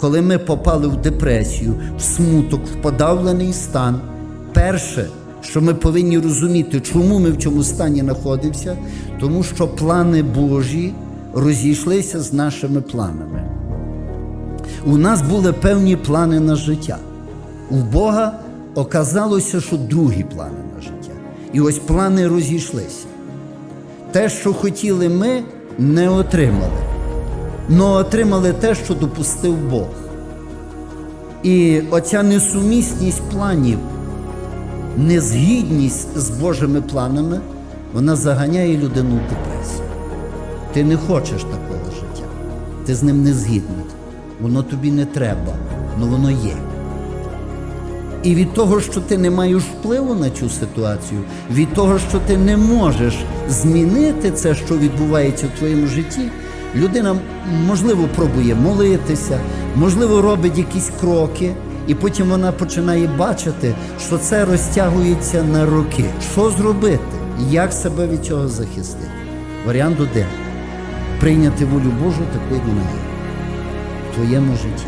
Коли ми попали в депресію, в смуток, в подавлений стан, перше, що ми повинні розуміти, чому ми в цьому стані знаходимося, тому що плани Божі розійшлися з нашими планами. У нас були певні плани на життя. У Бога оказалося, що другі плани на життя. І ось плани розійшлися. Те, що хотіли ми, не отримали. Но отримали те, що допустив Бог. І оця несумісність планів, незгідність з Божими планами, вона заганяє людину в депресію. Ти не хочеш такого життя. Ти з ним не згідний. Воно тобі не треба, але воно є. І від того, що ти не маєш впливу на цю ситуацію, від того, що ти не можеш змінити це, що відбувається в твоєму житті, людина, можливо, пробує молитися, можливо, робить якісь кроки, і потім вона починає бачити, що це розтягується на роки. Що зробити? Як себе від цього захистити? Варіант один прийняти волю Божу такою вона є в твоєму житті.